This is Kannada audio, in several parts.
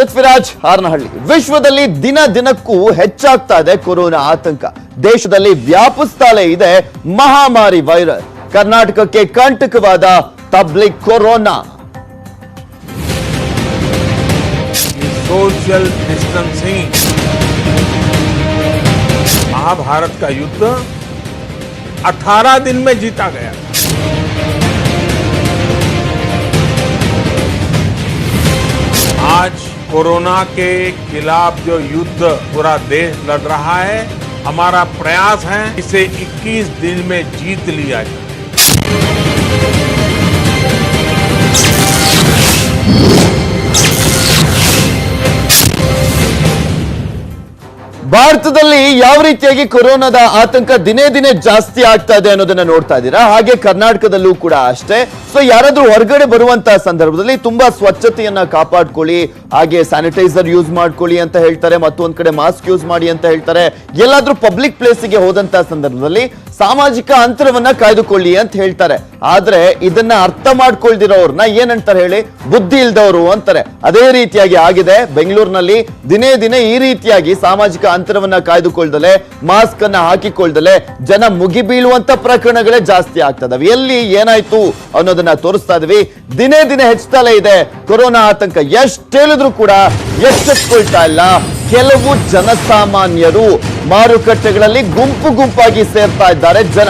ಪೃಥ್ವಿರಾಜ್ ಹಾರನಹಳ್ಳಿ ವಿಶ್ವದಲ್ಲಿ ದಿನ ದಿನಕ್ಕೂ ಹೆಚ್ಚಾಗ್ತಾ ಇದೆ ಕೊರೋನಾ ಆತಂಕ ದೇಶದಲ್ಲಿ ವ್ಯಾಪಿಸ್ತಾಲೇ ಇದೆ ಮಹಾಮಾರಿ ವೈರಸ್ ಕರ್ನಾಟಕಕ್ಕೆ ಕಂಟಕವಾದ Tablighi corona social distancing Mahabharat का युद्ध 18 दिन में जीता गया आज कोरोना के खिलाफ जो युद्ध पूरा देश लड़ रहा है, हमारा प्रयास है इसे 21 दिन में जीत लिया जाए। ಭಾರತದಲ್ಲಿ ಯಾವ ರೀತಿಯಾಗಿ ಕೊರೋನಾದ ಆತಂಕ ದಿನೇ ದಿನೇ ಜಾಸ್ತಿ ಆಗ್ತಾ ಇದೆ ಅನ್ನೋದನ್ನ ನೋಡ್ತಾ ಇದ್ದೀರಾ? ಹಾಗೆ ಕರ್ನಾಟಕದಲ್ಲೂ ಕೂಡ ಅಷ್ಟೇ. ಸೊ ಯಾರಾದ್ರೂ ಹೊರಗಡೆ ಬರುವಂತಹ ಸಂದರ್ಭದಲ್ಲಿ ತುಂಬಾ ಸ್ವಚ್ಛತೆಯನ್ನ ಕಾಪಾಡ್ಕೊಳ್ಳಿ, ಹಾಗೆ ಸ್ಯಾನಿಟೈಸರ್ ಯೂಸ್ ಮಾಡ್ಕೊಳ್ಳಿ ಅಂತ ಹೇಳ್ತಾರೆ, ಮತ್ತೊಂದ್ ಕಡೆ ಮಾಸ್ಕ್ ಯೂಸ್ ಮಾಡಿ ಅಂತ ಹೇಳ್ತಾರೆ. ಎಲ್ಲಾದ್ರೂ ಪಬ್ಲಿಕ್ ಪ್ಲೇಸಿಗೆ ಹೋದಂತ ಸಂದರ್ಭದಲ್ಲಿ ಸಾಮಾಜಿಕ ಅಂತರವನ್ನ ಕಾಯ್ದುಕೊಳ್ಳಿ ಅಂತ ಹೇಳ್ತಾರೆ. ಆದ್ರೆ ಇದನ್ನ ಅರ್ಥ ಮಾಡ್ಕೊಳ್ದಿರೋರ್ನ ಏನಂತಾರೆ ಹೇಳಿ? ಬುದ್ಧಿ ಇಲ್ದವರು ಅಂತಾರೆ. ಅದೇ ರೀತಿಯಾಗಿ ಆಗಿದೆ. ಬೆಂಗಳೂರಿನಲ್ಲಿ ದಿನೇ ದಿನೇ ಈ ರೀತಿಯಾಗಿ ಸಾಮಾಜಿಕ ಅಂತರವನ್ನ ಕಾಯ್ದುಕೊಳ್ದಲೆ, ಮಾಸ್ಕ್ ಅನ್ನ ಹಾಕಿಕೊಳ್ದಲೆ, ಜನ ಮುಗಿಬೀಳುವಂತ ಪ್ರಕರಣಗಳೇ ಜಾಸ್ತಿ ಆಗ್ತದವೆ. ಎಲ್ಲಿ ಏನಾಯ್ತು ಅನ್ನೋದನ್ನ ತೋರಿಸ್ತಾ ಇದೀವಿ. ದಿನೇ ದಿನೇ ಹೆಚ್ಚುತ್ತಲೇ ಇದೆ. ಕೊರೋನಾ ಆತಂಕ ಎಷ್ಟು ಹೇಳಿದ್ರು ಕೂಡ ಎಚ್ಚೆತ್ಕೊಳ್ತಾ ಇಲ್ಲ. ಕೆಲವು ಜನಸಾಮಾನ್ಯರು ಮಾರುಕಟ್ಟೆಗಳಲ್ಲಿ ಗುಂಪು ಗುಂಪಾಗಿ ಸೇರ್ತಾ ಇದ್ದಾರೆ ಜನ.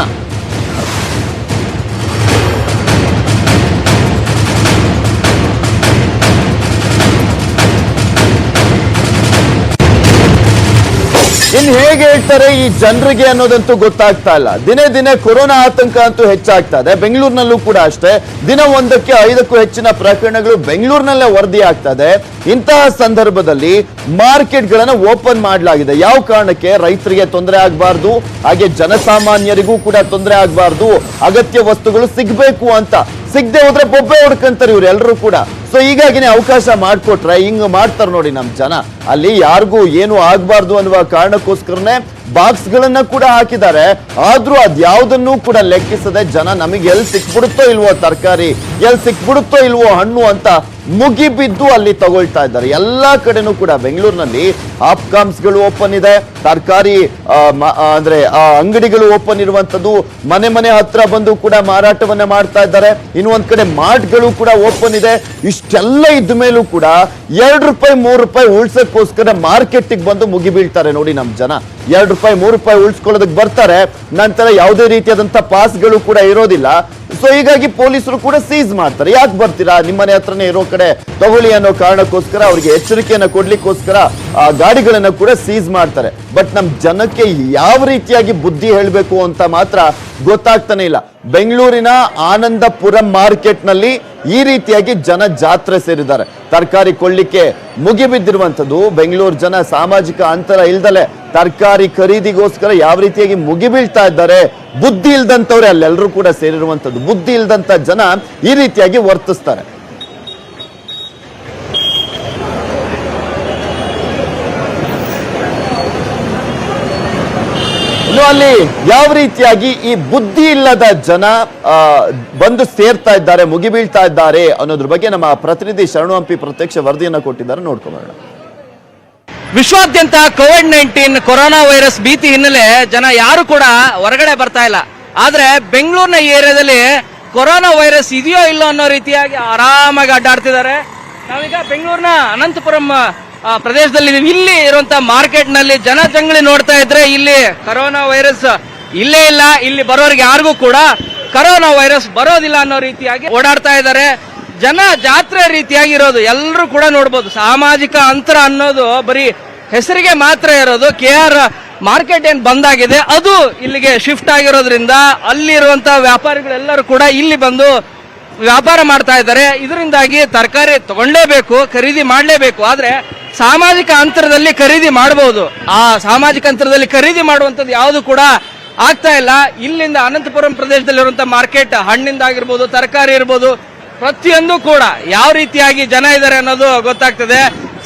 ಹೇಗೆ ಹೇಳ್ತಾರೆ ಈ ಜನರಿಗೆ ಅನ್ನೋದಂತೂ ಗೊತ್ತಾಗ್ತಾ ಇಲ್ಲ. ದಿನೇ ದಿನೇ ಕೊರೋನಾ ಆತಂಕ ಅಂತೂ ಹೆಚ್ಚಾಗ್ತಾ ಇದೆ. ಬೆಂಗಳೂರಿನಲ್ಲೂ ಕೂಡ ಅಷ್ಟೇ. ದಿನ ಒಂದಕ್ಕೆ ಐದಕ್ಕೂ ಹೆಚ್ಚಿನ ಪ್ರಕರಣಗಳು ಬೆಂಗಳೂರಿನಲ್ಲೇ ವರದಿ ಆಗ್ತಾ ಇದೆ. ಇಂತಹ ಸಂದರ್ಭದಲ್ಲಿ ಮಾರ್ಕೆಟ್ಗಳನ್ನು ಓಪನ್ ಮಾಡಲಾಗಿದೆ. ಯಾವ ಕಾರಣಕ್ಕೆ? ರೈತರಿಗೆ ತೊಂದರೆ ಆಗಬಾರ್ದು. ಹಾಗೆ ಜನಸಾಮಾನ್ಯರಿಗೂ ಕೂಡ ತೊಂದರೆ ಆಗಬಾರ್ದು. ಅಗತ್ಯ ವಸ್ತುಗಳು ಸಿಗ್ಬೇಕು ಅಂತ. ಸಿಗದೆ ಹೋದ್ರೆ ಬೊಬ್ಬೆ ಹೊಡ್ಕಂತಾರೆ ಇವ್ರು ಕೂಡ. ಸೊ ಹೀಗಾಗಿನೇ ಅವಕಾಶ ಮಾಡಿಕೊಟ್ರೆ ಹಿಂಗ್ ಮಾಡ್ತಾರೆ ನೋಡಿ ನಮ್ ಜನ. ಅಲ್ಲಿ ಯಾರಿಗೂ ಏನು ಆಗಬಾರ್ದು ಅನ್ನುವ ಕಾರಣಕ್ಕೋಸ್ಕರನೇ ಬಾಕ್ಸ್ ಗಳನ್ನ ಕೂಡ ಹಾಕಿದ್ದಾರೆ. ಆದ್ರೂ ಅದ್ಯಾವುದನ್ನು ಕೂಡ ಲೆಕ್ಕಿಸದೆ ಜನ ನಮಗೆ ಎಲ್ಲಿ ಸಿಕ್ಬಿಡುತ್ತೋ ಇಲ್ವೋ ತರಕಾರಿ, ಎಲ್ಲಿ ಸಿಕ್ಬಿಡುತ್ತೋ ಇಲ್ವೋ ಹಣ್ಣು ಅಂತ ಮುಗಿಬಿದ್ದು ಅಲ್ಲಿ ತಗೊಳ್ತಾ ಇದ್ದಾರೆ. ಎಲ್ಲಾ ಕಡೆನೂ ಕೂಡ ಬೆಂಗಳೂರಿನಲ್ಲಿ ಗಳು ಓಪನ್ ಇದೆ. ತರಕಾರಿ ಅಂದ್ರೆ, ಆ, ಅಂಗಡಿಗಳು ಓಪನ್ ಇರುವಂತದ್ದು ಮನೆ ಮನೆ ಹತ್ರ ಬಂದು ಕೂಡ ಮಾರಾಟವನ್ನ ಮಾಡ್ತಾ ಇದ್ದಾರೆ. ಇನ್ನು ಒಂದ್ ಕಡೆ ಮಾರ್ಟ್ಗಳು ಕೂಡ ಓಪನ್ ಇದೆ. ಇಷ್ಟೆಲ್ಲ ಇದ್ದ ಮೇಲೂ ಕೂಡ ಎರಡು ರೂಪಾಯಿ, ಮೂರು ರೂಪಾಯಿ ಉಳ್ಸಕ್ಕೋಸ್ಕರ ಮಾರ್ಕೆಟಿಗೆ ಬಂದು ಮುಗಿಬೀಳ್ತಾರೆ ನೋಡಿ ನಮ್ಮ ಜನ. ಎರಡು ರೂಪಾಯಿ, ಮೂರು ರೂಪಾಯಿ ಉಳಿಸ್ಕೊಳ್ಳೋದಕ್ಕೆ ಬರ್ತಾರೆ. ನಂತರ ಯಾವುದೇ ರೀತಿಯಾದಂಥ ಪಾಸ್ಗಳು ಕೂಡ ಇರೋದಿಲ್ಲ. ಸೊ ಹೀಗಾಗಿ ಪೊಲೀಸರು ಕೂಡ ಸೀಸ್ ಮಾಡ್ತಾರೆ. ಯಾಕೆ ಬರ್ತೀರಾ? ನಿಮ್ಮನೆ ಹತ್ರನೇ ಇರೋ ಕಡೆ ತಗೊಳ್ಳಿ ಅನ್ನೋ ಕಾರಣಕ್ಕೋಸ್ಕರ ಅವರಿಗೆ ಎಚ್ಚರಿಕೆಯನ್ನ ಕೊಡ್ಲಿಕ್ಕೋಸ್ಕರ, ಆ, ಗಾಡಿಗಳನ್ನ ಕೂಡ ಸೀಸ್ ಮಾಡ್ತಾರೆ. ಬಟ್ ನಮ್ಮ ಜನಕ್ಕೆ ಯಾವ ರೀತಿಯಾಗಿ ಬುದ್ಧಿ ಹೇಳಬೇಕು ಅಂತ ಮಾತ್ರ ಗೊತ್ತಾಗ್ತಾನೆ ಇಲ್ಲ. ಬೆಂಗಳೂರಿನ ಆನಂದಪುರಂ ಮಾರ್ಕೆಟ್ನಲ್ಲಿ ಈ ರೀತಿಯಾಗಿ ಜನ ಜಾತ್ರೆ ಸೇರಿದ್ದಾರೆ. ತರಕಾರಿ ಕೊಳ್ಳಿಕ್ಕೆ ಮುಗಿಬಿದ್ದಿರುವಂಥದ್ದು. ಬೆಂಗಳೂರು ಜನ ಸಾಮಾಜಿಕ ಅಂತರ ಇಲ್ದಲೆ ತರಕಾರಿ ಖರೀದಿಗೋಸ್ಕರ ಯಾವ ರೀತಿಯಾಗಿ ಮುಗಿಬೀಳ್ತಾ ಇದ್ದಾರೆ. ಬುದ್ಧಿ ಇಲ್ದಂಥವ್ರೆ ಅಲ್ಲೆಲ್ಲರೂ ಕೂಡ ಸೇರಿರುವಂಥದ್ದು. ಬುದ್ಧಿ ಇಲ್ದಂಥ ಜನ ಈ ರೀತಿಯಾಗಿ ವರ್ತಿಸ್ತಾರೆ. ಅಲ್ಲಿ ಯಾವ ರೀತಿಯಾಗಿ ಈ ಬುದ್ಧಿ ಇಲ್ಲದ ಜನ ಬಂದು ಸೇರ್ತಾ ಇದ್ದಾರೆ, ಮುಗಿಬೀಳ್ತಾ ಇದ್ದಾರೆ ಅನ್ನೋದ್ರ ಬಗ್ಗೆ ನಮ್ಮ ಪ್ರತಿನಿಧಿ ಶರಣು ಹಂಪಿ ಪ್ರತ್ಯಕ್ಷ ವರದಿಯನ್ನ ಕೊಟ್ಟಿದ್ದಾರೆ. ನೋಡ್ಕೊಂಬರೋಣ. ವಿಶ್ವಾದ್ಯಂತ ಕೋವಿಡ್ ನೈನ್ಟೀನ್ ಕೊರೋನಾ ವೈರಸ್ ಭೀತಿ ಹಿನ್ನೆಲೆ ಜನ ಯಾರು ಕೂಡ ಹೊರಗಡೆ ಬರ್ತಾ ಇಲ್ಲ. ಆದ್ರೆ ಬೆಂಗಳೂರಿನ ಏರಿಯಾದಲ್ಲಿ ಕೊರೋನಾ ವೈರಸ್ ಇದೆಯೋ ಇಲ್ಲೋ ಅನ್ನೋ ರೀತಿಯಾಗಿ ಆರಾಮಾಗಿ ಅಡ್ಡಾಡ್ತಿದ್ದಾರೆ. ನಾವೀಗ ಬೆಂಗಳೂರಿನ ಅನಂತಪುರಂ ಪ್ರದೇಶದಲ್ಲಿ. ಇಲ್ಲಿ ಇರುವಂತ ಮಾರ್ಕೆಟ್ನಲ್ಲಿ ಜನ ಜಂಗಳಿ ನೋಡ್ತಾ ಇದ್ರೆ ಇಲ್ಲಿ ಕರೋನಾ ವೈರಸ್ ಇಲ್ಲೇ ಇಲ್ಲ. ಇಲ್ಲಿ ಬರೋರಿಗೆ ಯಾರಿಗೂ ಕೂಡ ಕರೋನಾ ವೈರಸ್ ಬರೋದಿಲ್ಲ ಅನ್ನೋ ರೀತಿಯಾಗಿ ಓಡಾಡ್ತಾ ಇದ್ದಾರೆ. ಜನ ಜಾತ್ರೆ ರೀತಿಯಾಗಿ ಇರೋದು ಎಲ್ಲರೂ ಕೂಡ ನೋಡ್ಬೋದು. ಸಾಮಾಜಿಕ ಅಂತರ ಅನ್ನೋದು ಬರೀ ಹೆಸರಿಗೆ ಮಾತ್ರ ಇರೋದು. ಕೆ ಆರ್ ಮಾರ್ಕೆಟ್ ಏನ್ ಬಂದಾಗಿದೆ, ಅದು ಇಲ್ಲಿಗೆ ಶಿಫ್ಟ್ ಆಗಿರೋದ್ರಿಂದ ಅಲ್ಲಿರುವಂತಹ ವ್ಯಾಪಾರಿಗಳೆಲ್ಲರೂ ಕೂಡ ಇಲ್ಲಿ ಬಂದು ವ್ಯಾಪಾರ ಮಾಡ್ತಾ ಇದ್ದಾರೆ. ಇದರಿಂದಾಗಿ ತರಕಾರಿ ತಗೊಳ್ಳೇಬೇಕು ಖರೀದಿ ಮಾಡಲೇಬೇಕು. ಆದ್ರೆ ಸಾಮಾಜಿಕ ಅಂತರದಲ್ಲಿ ಖರೀದಿ ಮಾಡಬಹುದು ಆ ಸಾಮಾಜಿಕ ಅಂತರದಲ್ಲಿ ಖರೀದಿ ಮಾಡುವಂಥದ್ದು ಯಾವುದು ಕೂಡ ಆಗ್ತಾ ಇಲ್ಲ. ಇಲ್ಲಿಂದ ಅನಂತಪುರಂ ಪ್ರದೇಶದಲ್ಲಿರುವಂಥ ಮಾರ್ಕೆಟ್ ಹಣ್ಣಿಂದಾಗಿರ್ಬೋದು ತರಕಾರಿ ಇರ್ಬೋದು, ಪ್ರತಿಯೊಂದು ಕೂಡ ಯಾವ ರೀತಿಯಾಗಿ ಜನ ಇದ್ದಾರೆ ಅನ್ನೋದು ಗೊತ್ತಾಗ್ತದೆ.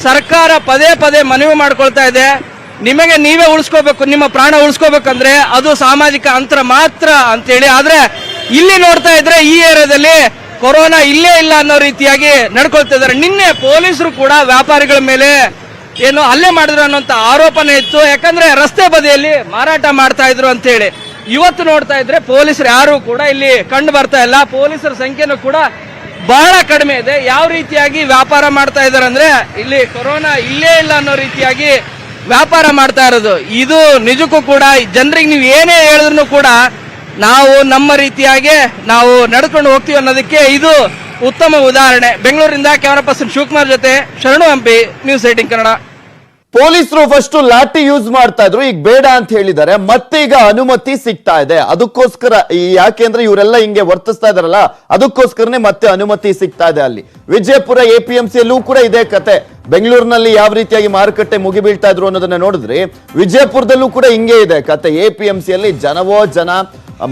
ಸರ್ಕಾರ ಪದೇ ಪದೇ ಮನವಿ ಮಾಡ್ಕೊಳ್ತಾ ಇದೆ. ನಿಮಗೆ ನೀವೇ ಉಳಿಸ್ಕೋಬೇಕು, ನಿಮ್ಮ ಪ್ರಾಣ ಉಳಿಸ್ಕೋಬೇಕಂದ್ರೆ ಅದು ಸಾಮಾಜಿಕ ಅಂತರ ಮಾತ್ರ ಅಂತೇಳಿ. ಆದ್ರೆ ಇಲ್ಲಿ ನೋಡ್ತಾ ಇದ್ರೆ ಈ ಏರಿಯಾದಲ್ಲಿ ಕೊರೋನಾ ಇಲ್ಲೇ ಇಲ್ಲ ಅನ್ನೋ ರೀತಿಯಾಗಿ ನಡ್ಕೊಳ್ತಾ ಇದ್ದಾರೆ. ನಿನ್ನೆ ಪೊಲೀಸರು ಕೂಡ ವ್ಯಾಪಾರಿಗಳ ಮೇಲೆ ಏನು ಹಲ್ಲೆ ಮಾಡಿದ್ರು ಅನ್ನೋಂಥ ಆರೋಪನೆ ಇತ್ತು. ಯಾಕಂದ್ರೆ ರಸ್ತೆ ಬದಿಯಲ್ಲಿ ಮಾರಾಟ ಮಾಡ್ತಾ ಇದ್ರು ಅಂತ ಹೇಳಿ. ಇವತ್ತು ನೋಡ್ತಾ ಇದ್ರೆ ಪೊಲೀಸರು ಯಾರು ಕೂಡ ಇಲ್ಲಿ ಕಂಡು ಬರ್ತಾ ಇಲ್ಲ. ಪೊಲೀಸರ ಸಂಖ್ಯೆನೂ ಕೂಡ ಬಹಳ ಕಡಿಮೆ ಇದೆ. ಯಾವ ರೀತಿಯಾಗಿ ವ್ಯಾಪಾರ ಮಾಡ್ತಾ ಇದ್ದಾರೆ ಅಂದ್ರೆ ಇಲ್ಲಿ ಕೊರೋನಾ ಇಲ್ಲೇ ಇಲ್ಲ ಅನ್ನೋ ರೀತಿಯಾಗಿ ವ್ಯಾಪಾರ ಮಾಡ್ತಾ ಇರೋದು. ಇದು ನಿಜಕ್ಕೂ ಕೂಡ ಜನರಿಗೆ ನೀವು ಏನೇ ಹೇಳಿದ್ರು ಕೂಡ ನಾವು ನಮ್ಮ ರೀತಿಯಾಗಿ ನಾವು ನಡ್ಕೊಂಡು ಹೋಗ್ತೀವಿ ಅನ್ನೋದಕ್ಕೆ ಇದು ಉತ್ತಮ ಉದಾಹರಣೆ. ಬೆಂಗಳೂರಿಂದ ಕ್ಯಾಮರಾ ಪರ್ಸನ್ ಶಿವಕುಮಾರ್ ಜೊತೆ ಶರಣು ಹಂಪಿ ನ್ಯೂಸ್ ಏಟಿಂಗ್ ಕನ್ನಡ. ಪೊಲೀಸರು ಫಸ್ಟ್ ಲಾಠಿ ಯೂಸ್ ಮಾಡ್ತಾ ಇದ್ರು. ಈಗ ಬೇಡ ಅಂತ ಹೇಳಿದ್ದಾರೆ. ಮತ್ತೆ ಈಗ ಅನುಮತಿ ಸಿಗ್ತಾ ಇದೆ. ಅದಕ್ಕೋಸ್ಕರ ಯಾಕೆಂದ್ರೆ ಇವರೆಲ್ಲ ಹಿಂಗೆ ವರ್ತಿಸ್ತಾ ಇದಾರಲ್ಲ, ಅದಕ್ಕೋಸ್ಕರನೇ ಮತ್ತೆ ಅನುಮತಿ ಸಿಗ್ತಾ ಇದೆ ಅಲ್ಲಿ. ವಿಜಯಪುರ ಎಪಿಎಂಸಿ ಅಲ್ಲೂ ಕೂಡ ಇದೇ ಕತೆ. ಬೆಂಗಳೂರಿನಲ್ಲಿ ಯಾವ ರೀತಿಯಾಗಿ ಮಾರುಕಟ್ಟೆ ಮುಗಿಬೀಳ್ತಾ ಇದ್ರು ಅನ್ನೋದನ್ನ ನೋಡಿದ್ರಿ, ವಿಜಯಪುರದಲ್ಲೂ ಕೂಡ ಹಿಂಗೆ ಇದೆ ಕತೆ. ಎಪಿಎಂಸಿ ಅಲ್ಲಿ ಜನವೋ ಜನ,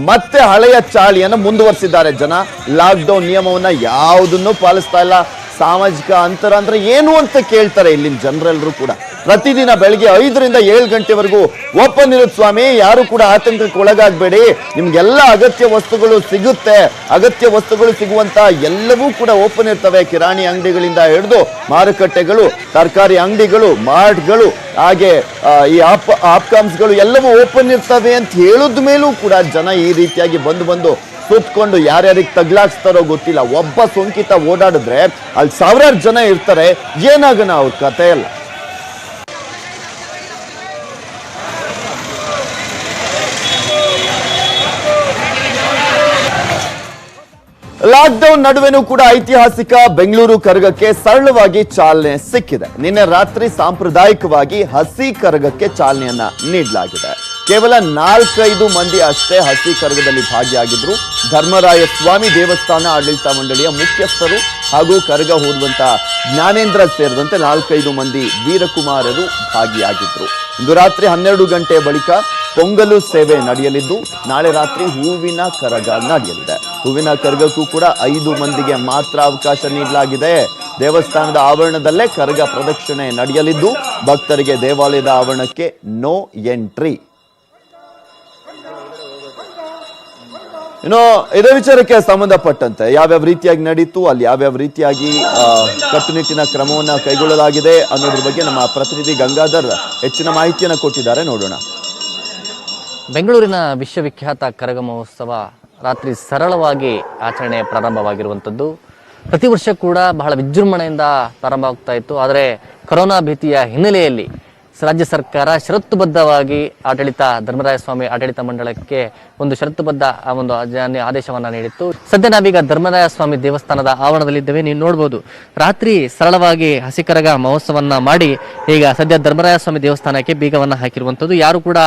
ಮತ್ತೆ ಹಳೆಯ ಚಾಳಿಯನ್ನು ಮುಂದುವರಿಸಿದ್ದಾರೆ ಜನ. ಲಾಕ್ ಡೌನ್ ನಿಯಮವನ್ನ ಯಾವುದನ್ನು ಪಾಲಿಸ್ತಾ ಇಲ್ಲ. ಸಾಮಾಜಿಕ ಅಂತರ ಅಂದ್ರೆ ಏನು ಅಂತ ಕೇಳ್ತಾರೆ ಇಲ್ಲಿನ ಜನರೆಲ್ಲರೂ ಕೂಡ. ಪ್ರತಿದಿನ ಬೆಳಗ್ಗೆ ಐದರಿಂದ ಏಳು ಗಂಟೆವರೆಗೂ ಓಪನ್ ಇರುತ್ತೆ ಸ್ವಾಮಿ. ಯಾರು ಕೂಡ ಆತಂಕಕ್ಕೆ ಒಳಗಾಗಬೇಡಿ. ನಿಮ್ಗೆಲ್ಲ ಅಗತ್ಯ ವಸ್ತುಗಳು ಸಿಗುತ್ತೆ. ಅಗತ್ಯ ವಸ್ತುಗಳು ಸಿಗುವಂತ ಎಲ್ಲವೂ ಕೂಡ ಓಪನ್ ಇರ್ತವೆ. ಕಿರಾಣಿ ಅಂಗಡಿಗಳಿಂದ ಹಿಡಿದು ಮಾರುಕಟ್ಟೆಗಳು, ತರಕಾರಿ ಅಂಗಡಿಗಳು, ಮಾರ್ಟ್ಗಳು, ಹಾಗೆ ಈ ಆಪ್, ಆಪ್ಕಾಮ್ಸ್ಗಳು ಎಲ್ಲವೂ ಓಪನ್ ಇರ್ತವೆ ಅಂತ ಹೇಳಿದ ಮೇಲೂ ಕೂಡ ಜನ ಈ ರೀತಿಯಾಗಿ ಬಂದು ಬಂದು ಸುತ್ಕೊಂಡು ಯಾರ್ಯಾರಿಗೆ ತಗ್ಲಾಕ್ಸ್ತಾರೋ ಗೊತ್ತಿಲ್ಲ. ಒಬ್ಬ ಸೋಂಕಿತ ಓಡಾಡಿದ್ರೆ ಅಲ್ಲಿ ಸಾವಿರಾರು ಜನ ಇರ್ತಾರೆ. ಏನಾಗೋಣ ಅವ್ರ ಕತೆ ಅಲ್ಲ ಲಾಕ್ಡೌನ್ ನಡುವೆನೂ ಕೂಡ ಐತಿಹಾಸಿಕ ಬೆಂಗಳೂರು ಕರಗಕ್ಕೆ ಸರಳವಾಗಿ ಚಾಲನೆ ಸಿಕ್ಕಿದೆ. ನಿನ್ನೆ ರಾತ್ರಿ ಸಾಂಪ್ರದಾಯಿಕವಾಗಿ ಹಸಿ ಕರಗಕ್ಕೆ ಚಾಲನೆಯನ್ನ ನೀಡಲಾಗಿದೆ. ಕೇವಲ ನಾಲ್ಕೈದು ಮಂದಿ ಅಷ್ಟೇ ಹಸಿ ಕರಗದಲ್ಲಿ ಭಾಗಿಯಾಗಿದ್ರು. ಧರ್ಮರಾಯ ಸ್ವಾಮಿ ದೇವಸ್ಥಾನ ಆಡಳಿತ ಮಂಡಳಿಯ ಮುಖ್ಯಸ್ಥರು ಹಾಗೂ ಕರಗ ಹೋದಂತ ಜ್ಞಾನೇಂದ್ರ ಸೇರಿದಂತೆ ನಾಲ್ಕೈದು ಮಂದಿ ವೀರಕುಮಾರರು ಭಾಗಿಯಾಗಿದ್ರು. ಇಂದು ರಾತ್ರಿ ಹನ್ನೆರಡು ಗಂಟೆ ಬಳಿಕ ಪೊಂಗಲು ಸೇವೆ ನಡೆಯಲಿದ್ದು, ನಾಳೆ ರಾತ್ರಿ ಹೂವಿನ ಕರಗ ನಡೆಯಲಿದೆ. ಹೂವಿನ ಕರಗಕ್ಕೂ ಕೂಡ ಐದು ಮಂದಿಗೆ ಮಾತ್ರ ಅವಕಾಶ ನೀಡಲಾಗಿದೆ. ದೇವಸ್ಥಾನದ ಆವರಣದಲ್ಲೇ ಕರಗ ಪ್ರದಕ್ಷಿಣೆ ನಡೆಯಲಿದ್ದು, ಭಕ್ತರಿಗೆ ದೇವಾಲಯದ ಆವರಣಕ್ಕೆ ನೋ ಎಂಟ್ರಿ. ಇನ್ನು ಇದೇ ವಿಚಾರಕ್ಕೆ ಸಂಬಂಧಪಟ್ಟಂತೆ ಯಾವ್ಯಾವ ರೀತಿಯಾಗಿ ನಡೀತು, ಅಲ್ಲಿ ಯಾವ್ಯಾವ ರೀತಿಯಾಗಿ ಕಟ್ಟುನಿಟ್ಟಿನ ಕ್ರಮವನ್ನು ಕೈಗೊಳ್ಳಲಾಗಿದೆ ಅನ್ನೋದ್ರ ಬಗ್ಗೆ ನಮ್ಮ ಪ್ರತಿನಿಧಿ ಗಂಗಾಧರ್ ಹೆಚ್ಚಿನ ಮಾಹಿತಿಯನ್ನು ಕೊಟ್ಟಿದ್ದಾರೆ. ನೋಡೋಣ. ಬೆಂಗಳೂರಿನ ವಿಶ್ವವಿಖ್ಯಾತ ಕರಗ ಮಹೋತ್ಸವ ರಾತ್ರಿ ಸರಳವಾಗಿ ಆಚರಣೆ ಪ್ರಾರಂಭವಾಗಿರುವಂಥದ್ದು. ಪ್ರತಿ ವರ್ಷ ಕೂಡ ಬಹಳ ವಿಜೃಂಭಣೆಯಿಂದ ಪ್ರಾರಂಭವಾಗ್ತಾ ಇತ್ತು. ಆದರೆ ಕೊರೋನಾ ಭೀತಿಯ ಹಿನ್ನೆಲೆಯಲ್ಲಿ ರಾಜ್ಯ ಸರ್ಕಾರ ಷರತ್ತುಬದ್ಧವಾಗಿ ಆಡಳಿತ ಧರ್ಮರಾಯ ಸ್ವಾಮಿ ಆಡಳಿತ ಮಂಡಳಕ್ಕೆ ಒಂದು ಷರತ್ತುಬದ್ಧ ಆ ಒಂದು ಆದೇಶವನ್ನ ನೀಡಿತ್ತು. ಸದ್ಯ ನಾವೀಗ ಧರ್ಮರಾಯ ಸ್ವಾಮಿ ದೇವಸ್ಥಾನದ ಆವರಣದಲ್ಲಿದ್ದೇವೆ. ನೀವು ನೋಡ್ಬೋದು, ರಾತ್ರಿ ಸರಳವಾಗಿ ಹಸಿಕರಗ ಮಹೋತ್ಸವನ್ನ ಮಾಡಿ ಈಗ ಸದ್ಯ ಧರ್ಮರಾಯ ಸ್ವಾಮಿ ದೇವಸ್ಥಾನಕ್ಕೆ ಬೀಗವನ್ನ ಹಾಕಿರುವಂಥದ್ದು. ಯಾರು ಕೂಡ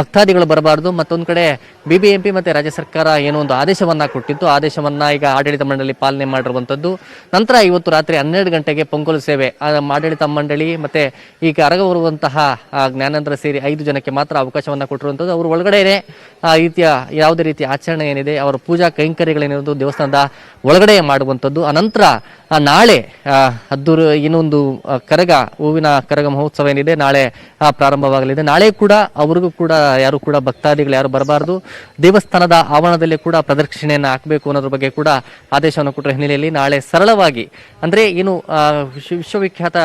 ಭಕ್ತಾದಿಗಳು ಬರಬಾರದು. ಮತ್ತೊಂದು ಕಡೆ ಬಿಬಿಎಂಪಿ ಮತ್ತೆ ರಾಜ್ಯ ಸರ್ಕಾರ ಏನೋ ಒಂದು ಆದೇಶವನ್ನ ಕೊಟ್ಟಿತ್ತು. ಆದೇಶವನ್ನ ಈಗ ಆಡಳಿತ ಮಂಡಳಿ ಪಾಲನೆ ಮಾಡಿರುವಂಥದ್ದು. ನಂತರ ಇವತ್ತು ರಾತ್ರಿ ಹನ್ನೆರಡು ಗಂಟೆಗೆ ಪೊಂಗಲ್ ಸೇವೆ ಆಡಳಿತ ಮಂಡಳಿ ಮತ್ತೆ ಈಗ ಕರಗ ಬರುವಂತಹ ಜ್ಞಾನೇಂದ್ರ ಸೇರಿ ಐದು ಜನಕ್ಕೆ ಮಾತ್ರ ಅವಕಾಶವನ್ನ ಕೊಟ್ಟಿರುವಂಥದ್ದು. ಅವರು ಒಳಗಡೆನೆ ಆ ರೀತಿಯ ಯಾವುದೇ ರೀತಿ ಆಚರಣೆ ಏನಿದೆ, ಅವರ ಪೂಜಾ ಕೈಂಕರ್ಯಗಳೇನಿರೋದು ದೇವಸ್ಥಾನದ ಒಳಗಡೆ ಮಾಡುವಂಥದ್ದು. ಅನಂತರ ನಾಳೆ ಅದ್ದೂರು, ಇನ್ನೊಂದು ಕರಗ, ಹೂವಿನ ಕರಗ ಮಹೋತ್ಸವ ಏನಿದೆ, ನಾಳೆ ಪ್ರಾರಂಭವಾಗಲಿದೆ. ನಾಳೆ ಕೂಡ ಅವ್ರಿಗೂ ಕೂಡ ಯಾರು ಕೂಡ ಭಕ್ತಾದಿಗಳು ಯಾರು ಬರಬಾರದು. ದೇವಸ್ಥಾನದ ಆವರಣದಲ್ಲಿ ಕೂಡ ಪ್ರದಕ್ಷಿಣೆಯನ್ನು ಹಾಕಬೇಕು ಅನ್ನೋದ್ರ ಬಗ್ಗೆ ಕೂಡ ಆದೇಶವನ್ನು ಕೊಟ್ಟರೆ ಹಿನ್ನೆಲೆಯಲ್ಲಿ ನಾಳೆ ಸರಳವಾಗಿ. ಅಂದರೆ ಏನು ವಿಶ್ವವಿಖ್ಯಾತ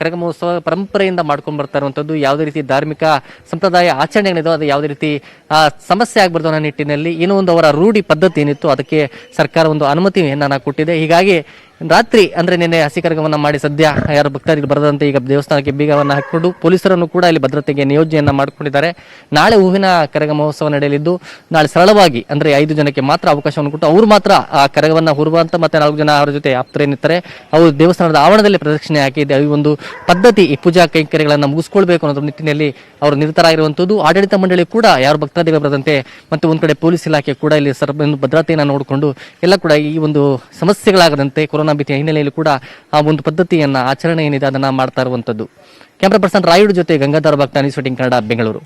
ಕರಗ ಮಹೋತ್ಸವ ಪರಂಪರೆಯಿಂದ ಮಾಡ್ಕೊಂಡು ಬರ್ತಾ ಇರುವಂಥದ್ದು ಯಾವುದೇ ರೀತಿ ಧಾರ್ಮಿಕ ಸಂಪ್ರದಾಯ ಆಚರಣೆಗಳಿದೋ ಅದು ಯಾವುದೇ ರೀತಿ ಸಮಸ್ಯೆ ಆಗ್ಬಾರ್ದು ಅನ್ನೋ ನಿಟ್ಟಿನಲ್ಲಿ ಏನೋ ಒಂದು ಅವರ ರೂಢಿ ಪದ್ಧತಿ ಏನಿತ್ತು, ಅದಕ್ಕೆ ಸರ್ಕಾರ ಒಂದು ಅನುಮತಿಯನ್ನು ಕೊಟ್ಟಿದೆ. ಹೀಗಾಗಿ ರಾತ್ರಿ ಅಂದ್ರೆ ನಿನ್ನೆ ಹಸಿ ಕಾರ್ಯಕ್ರಮವನ್ನ ಮಾಡಿ ಸದ್ಯ ಯಾರು ಭಕ್ತರಿಗೆ ಬರದಂತೆ ಈಗ ದೇವಸ್ಥಾನಕ್ಕೆ ಬೀಗವನ್ನ ಹಾಕಿಕೊಂಡು ಪೊಲೀಸರನ್ನು ಕೂಡ ಇಲ್ಲಿ ಭದ್ರತೆಗೆ ನಿಯೋಜನೆಯನ್ನ ಮಾಡ್ಕೊಂಡಿದ್ದಾರೆ. ನಾಳೆ ಹೂವಿನ ಕರಗ ಮಹೋತ್ಸವ ನಡೆಯಲಿದ್ದು, ನಾಳೆ ಸರಳವಾಗಿ ಅಂದ್ರೆ ಐದು ಜನಕ್ಕೆ ಮಾತ್ರ ಅವಕಾಶವನ್ನು ಕೊಟ್ಟು ಅವರು ಮಾತ್ರ ಆ ಕರಗವನ್ನ ಹುರುವಂತ ಮತ್ತೆ ನಾಲ್ಕು ಜನ ಅವರ ಜೊತೆ ಆಪ್ತರೇನಿರ್ತಾರೆ ಅವರು ದೇವಸ್ಥಾನದ ಆವರಣದಲ್ಲಿ ಪ್ರದಕ್ಷಿಣೆ ಹಾಕಿದೆ. ಈ ಒಂದು ಪದ್ಧತಿ ಈ ಪೂಜಾ ಕೈಂಕರ್ಯಗಳನ್ನು ಮುಗಿಸ್ಕೊಳ್ಬೇಕು ಅನ್ನೋದ್ರ ನಿಟ್ಟಿನಲ್ಲಿ ಅವರು ನಿರತರಾಗಿರುವಂತದ್ದು. ಆಡಳಿತ ಮಂಡಳಿ ಕೂಡ ಯಾರು ಭಕ್ತಾದಿಗಳು ಬರದಂತೆ ಮತ್ತೆ ಒಂದ್ ಕಡೆ ಪೊಲೀಸ್ ಇಲಾಖೆ ಕೂಡ ಇಲ್ಲಿ ಸರ್ ಭದ್ರತೆಯನ್ನ ನೋಡಿಕೊಂಡು ಎಲ್ಲ ಕೂಡ ಈ ಒಂದು ಸಮಸ್ಯೆಗಳಾಗದಂತೆ ಕೊರೋನಾ ಭೀತಿಯ ಹಿನ್ನೆಲೆಯಲ್ಲಿ ಕೂಡ ಆ ಒಂದು ಪದ್ಧತಿಯನ್ನ, ಆಚರಣೆ ಏನಿದೆ ಅದನ್ನ ಮಾಡ್ತಾ ಇರುವಂಥದ್ದು ಕ್ಯಾಮ್ರಾ ಪರ್ಸನ್ ರಾಯುಡ್ ಜೊತೆ ಗಂಗಾಧರ ಭಕ್ತ ನ್ಯೂಸ್ ಕನ್ನಡ, ಬೆಂಗಳೂರು.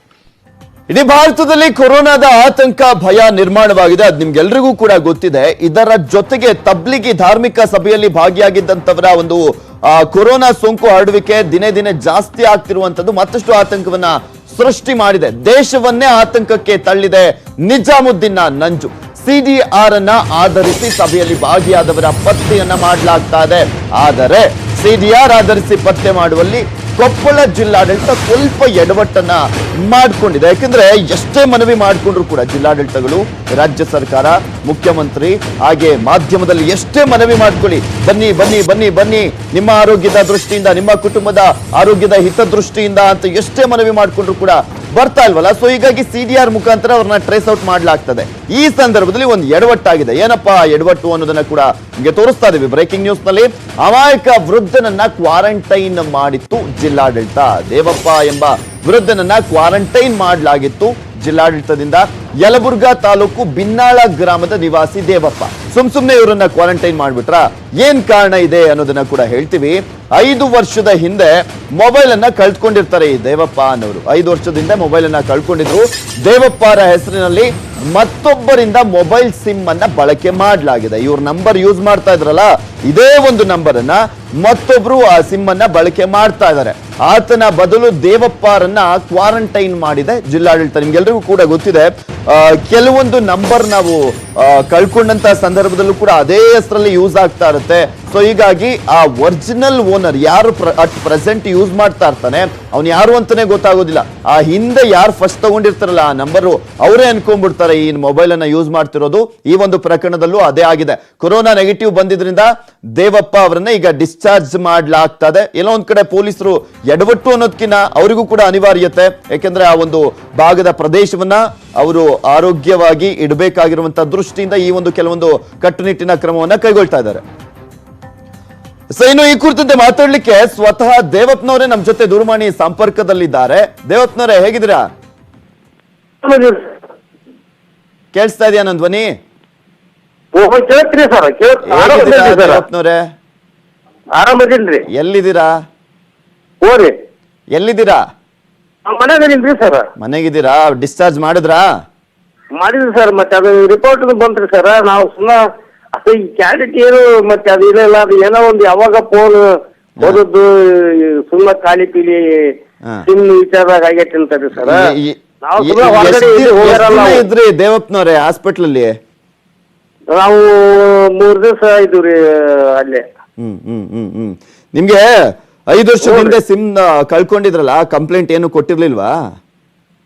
ಇಡೀ ಭಾರತದಲ್ಲಿ ಕೊರೋನಾದ ಆತಂಕ, ಭಯ ನಿರ್ಮಾಣವಾಗಿದೆ. ಅದು ನಿಮ್ಗೆಲ್ರಿಗೂ ಕೂಡ ಗೊತ್ತಿದೆ. ಇದರ ಜೊತೆಗೆ ತಬ್ಲಿಗಿ ಧಾರ್ಮಿಕ ಸಭೆಯಲ್ಲಿ ಭಾಗಿಯಾಗಿದ್ದಂತವರ ಒಂದು ಕೊರೋನಾ ಸೋಂಕು ಹರಡುವಿಕೆ ದಿನೇ ದಿನೇ ಜಾಸ್ತಿ ಆಗ್ತಿರುವಂತದ್ದು ಮತ್ತಷ್ಟು ಆತಂಕವನ್ನ ಸೃಷ್ಟಿ ಮಾಡಿದೆ. ದೇಶವನ್ನೇ ಆತಂಕಕ್ಕೆ ತಳ್ಳಿದೆ. ನಿಜಾಮುದ್ದೀನ್ನ ನಂಜು. ಸಿಡಿಆರ್ ಅನ್ನ ಆಧರಿಸಿ ಸಭೆಯಲ್ಲಿ ಭಾಗಿಯಾದವರ ಪತ್ತೆಯನ್ನ ಮಾಡಲಾಗ್ತಾ ಇದೆ. ಆದರೆ ಸಿಡಿಆರ್ ಆಧರಿಸಿ ಪತ್ತೆ ಮಾಡುವಲ್ಲಿ ಕೊಪ್ಪಳ ಜಿಲ್ಲಾಡಳಿತ ಸ್ವಲ್ಪ ಎಡವಟ್ಟನ್ನ ಮಾಡಿಕೊಂಡಿದೆ. ಯಾಕಂದ್ರೆ ಎಷ್ಟೇ ಮನವಿ ಮಾಡಿಕೊಂಡ್ರು ಕೂಡ ಜಿಲ್ಲಾಡಳಿತಗಳು, ರಾಜ್ಯ ಸರ್ಕಾರ, ಮುಖ್ಯಮಂತ್ರಿ ಹಾಗೆ ಮಾಧ್ಯಮದಲ್ಲಿ ಎಷ್ಟೇ ಮನವಿ ಮಾಡ್ಕೊಳ್ಳಿ. ಬನ್ನಿ ಬನ್ನಿ ಬನ್ನಿ ಬನ್ನಿ, ನಿಮ್ಮ ಆರೋಗ್ಯದ ದೃಷ್ಟಿಯಿಂದ, ನಿಮ್ಮ ಕುಟುಂಬದ ಆರೋಗ್ಯದ ಹಿತದೃಷ್ಟಿಯಿಂದ ಅಂತ ಎಷ್ಟೇ ಮನವಿ ಮಾಡಿಕೊಂಡ್ರು ಕೂಡ ಬರ್ತಾ ಇಲ್ವಲ್ಲ? ಸೊ ಹೀಗಾಗಿ ಸಿ ಡಿ ಆರ್ ಮುಖಾಂತರ ಅವ್ರನ್ನ ಟ್ರೇಸ್ ಔಟ್ ಮಾಡಲಾಗ್ತದೆ. ಈ ಸಂದರ್ಭದಲ್ಲಿ ಒಂದು ಎಡವಟ್ಟಾಗಿದೆ. ಏನಪ್ಪಾ ಎಡವಟ್ಟು ಅನ್ನೋದನ್ನ ಕೂಡ ನಿಮಗೆ ತೋರಿಸ್ತಾ ಇದೀವಿ ಬ್ರೇಕಿಂಗ್ ನ್ಯೂಸ್ನಲ್ಲಿ, ಅಮಾಯಕ ವೃದ್ಧನನ್ನ ಕ್ವಾರಂಟೈನ್ ಮಾಡಿತ್ತು ಜಿಲ್ಲಾಡಳಿತ. ದೇವಪ್ಪ ಎಂಬ ವೃದ್ಧನನ್ನ ಕ್ವಾರಂಟೈನ್ ಮಾಡಲಾಗಿತ್ತು ಜಿಲ್ಲಾಡಳಿತದಿಂದ. ಯಲಬುರ್ಗಾ ತಾಲೂಕು ಬಿನ್ನಾಳ ಗ್ರಾಮದ ನಿವಾಸಿ ದೇವಪ್ಪ. ಸುಮ್ ಸುಮ್ನೆ ಇವರನ್ನ ಕ್ವಾರಂಟೈನ್ ಮಾಡ್ಬಿಟ್ರ. ಏನ್ ಕಾರಣ ಇದೆ ಅನ್ನೋದನ್ನ ಕೂಡ ಹೇಳ್ತೀವಿ. ಐದು ವರ್ಷದ ಹಿಂದೆ ಮೊಬೈಲ್ ಅನ್ನ ಕಳ್ಕೊಂಡಿರ್ತಾರೆ ಈ ದೇವಪ್ಪ ಅನ್ನೋರು. ಐದು ವರ್ಷದಿಂದ ಮೊಬೈಲ್ ಅನ್ನ ಕಳ್ಕೊಂಡಿದ್ರು. ದೇವಪ್ಪರ ಹೆಸರಿನಲ್ಲಿ ಮತ್ತೊಬ್ಬರಿಂದ ಮೊಬೈಲ್ ಸಿಮ್ ಅನ್ನ ಬಳಕೆ ಮಾಡಲಾಗಿದೆ. ಇವ್ರ ನಂಬರ್ ಯೂಸ್ ಮಾಡ್ತಾ ಇದ್ರಲ್ಲ, ಇದೇ ಒಂದು ನಂಬರ್ ಅನ್ನ ಮತ್ತೊಬ್ರು ಆ ಸಿಮ್ ಅನ್ನ ಬಳಕೆ ಮಾಡ್ತಾ ಇದ್ದಾರೆ ಆತನ ಬದಲು ದೇವಪ್ಪರನ್ನ ಕ್ವಾರಂಟೈನ್ ಮಾಡಿದೆ ಜಿಲ್ಲಾಡಳಿತ. ನಿಮ್ಗೆಲ್ರಿಗೂ ಕೂಡ ಗೊತ್ತಿದೆ. ಕೆಲವೊಂದು ನಂಬರ್ ನಾವು ಕಳ್ಕೊಂಡಂತ ಸಂದರ್ಭದಲ್ಲೂ ಕೂಡ ಅದೇ ಹೆಸರಲ್ಲಿ ಯೂಸ್ ಆಗ್ತಾ ಇರುತ್ತೆ. ಸೊ ಹೀಗಾಗಿ ಆ ಒರಿಜಿನಲ್ ಓನರ್ ಯಾರು ಅಟ್ ಪ್ರೆಸೆಂಟ್ ಯೂಸ್ ಮಾಡ್ತಾ ಇರ್ತಾನೆ, ಅವ್ನು ಯಾರು ಅಂತಾನೆ ಗೊತ್ತಾಗೋದಿಲ್ಲ. ಆ ಹಿಂದೆ ಯಾರು ಫಸ್ಟ್ ತಗೊಂಡಿರ್ತಾರಲ್ಲ, ಆ ನಂಬರು ಅವರೇ ಅನ್ಕೊಂಡ್ಬಿಡ್ತಾರೆ ಈ ಮೊಬೈಲ್ ಅನ್ನ ಯೂಸ್ ಮಾಡ್ತಿರೋದು. ಈ ಒಂದು ಪ್ರಕರಣದಲ್ಲೂ ಅದೇ ಆಗಿದೆ. ಕೊರೋನಾ ನೆಗೆಟಿವ್ ಬಂದಿದ್ರಿಂದ ದೇವಪ್ಪ ಅವರನ್ನ ಈಗ ಡಿಸ್ಚಾರ್ಜ್ ಮಾಡ್ಲಾಗ್ತದೆ. ಎಲ್ಲೋ ಒಂದ್ ಕಡೆ ಪೊಲೀಸರು ಎಡವಟ್ಟು ಅನ್ನೋದ್ಕಿನ್ನ ಅವರಿಗೂ ಕೂಡ ಅನಿವಾರ್ಯತೆ. ಯಾಕೆಂದ್ರೆ ಆ ಒಂದು ಭಾಗದ ಪ್ರದೇಶವನ್ನ ಅವರು ಆರೋಗ್ಯವಾಗಿ ಇಡಬೇಕಾಗಿರುವಂತಹ ದೃಷ್ಟಿಯಿಂದ ಈ ಒಂದು ಕೆಲವೊಂದು ಕಟ್ಟುನಿಟ್ಟಿನ ಕ್ರಮವನ್ನ ಕೈಗೊಳ್ತಾ ಇದ್ದಾರೆ. ಸೊ ಇನ್ನು ಈ ಕುರಿತಂತೆ ಮಾತಾಡ್ಲಿಕ್ಕೆ ಸ್ವತಃ ದೇವಪ್ಪನವರೇ ನಮ್ ಜೊತೆ ದೂರವಾಣಿ ಸಂಪರ್ಕದಲ್ಲಿದ್ದಾರೆ. ದೇವಪ್ಪನವರೇ ಹೇಗಿದ್ದೀರಾ? ಕೇಳಿಸ್ತಾ ಇದೆಯಾ ನನ್ನ ಧ್ವನಿ? ಆರಾಮದಿಲ್ರಿ. ಎಲ್ಲಿದ್ದೀರಾ? ಹೋರಿ. ಎಲ್ಲಿದ್ದೀರಾ? ಸರ್. ಮನೆಗಿದ್ದೀರಾ? ಡಿಸ್ಚಾರ್ಜ್ ಮಾಡಿದ್ರಾ? ಮಾಡಿದ್ರಿ ಸರ್ ಮತ್ತೆ ಅದು ರಿಪೋರ್ಟ್ ಬಂತ್ರಿ ಸರ್. ನಾವು ಸುಮ್ಮನೆ ಅದು ಈ ಕ್ಯಾರೆಟ್ ಏನು ಮತ್ತೆ ಅದು ಇಲ್ಲ ಅದು ಏನೋ ಒಂದು ಯಾವಾಗ ಫೋನ್ ಓದದ್ದು ಸುಮ್ಮನೆ ಖಾಲಿ ಪೀಲಿ ಸಿಮ್ ವಿಚಾರದಾಗ ಆಗೈತಿ ಅಂತಾರೆ ಸರ್. ನಾವು ಸುಮ್ಮನೆ ಹೊರಗಡೆ ಎಲ್ಲಿ ಹೋಗಿರಲ್ಲ. ಇದ್ರಿ ದೇವಪ್ಪನವರೇ ಹಾಸ್ಪಿಟ್ಲ್ ಅಲ್ಲಿ ನಾವು ಮೂರ್ ದಿವಸ ಇದ್ವಿ ಅಲ್ಲೇ. ಹ್ಮ್ ಹ್ಮ್ ಹ್ಮ್ ಹ್ಮ್. ನಿಮ್ಗೆ ಐದು ವರ್ಷದ ಹಿಂದೆ ಸಿಮ್ ಕಳ್ಕೊಂಡಿದ್ರಲ್ಲ ಕಂಪ್ಲೇಂಟ್ ಏನು ಕೊಟ್ಟಿರ್ಲಿಲ್ವಾ?